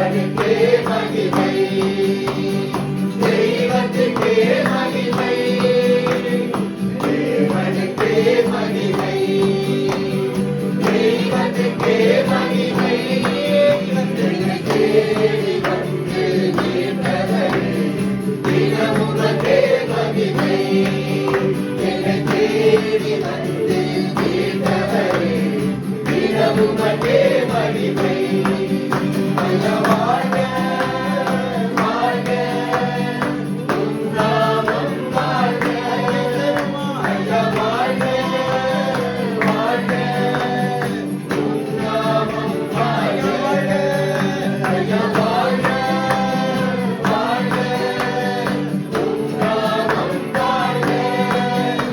தெய்வத்துக்கே மகிமை. தெய்வத்துக்கே மகிமை. தேவனுக்கே மகிமை. தெய்வத்துக்கே மகிமை. Yeah. Yeah.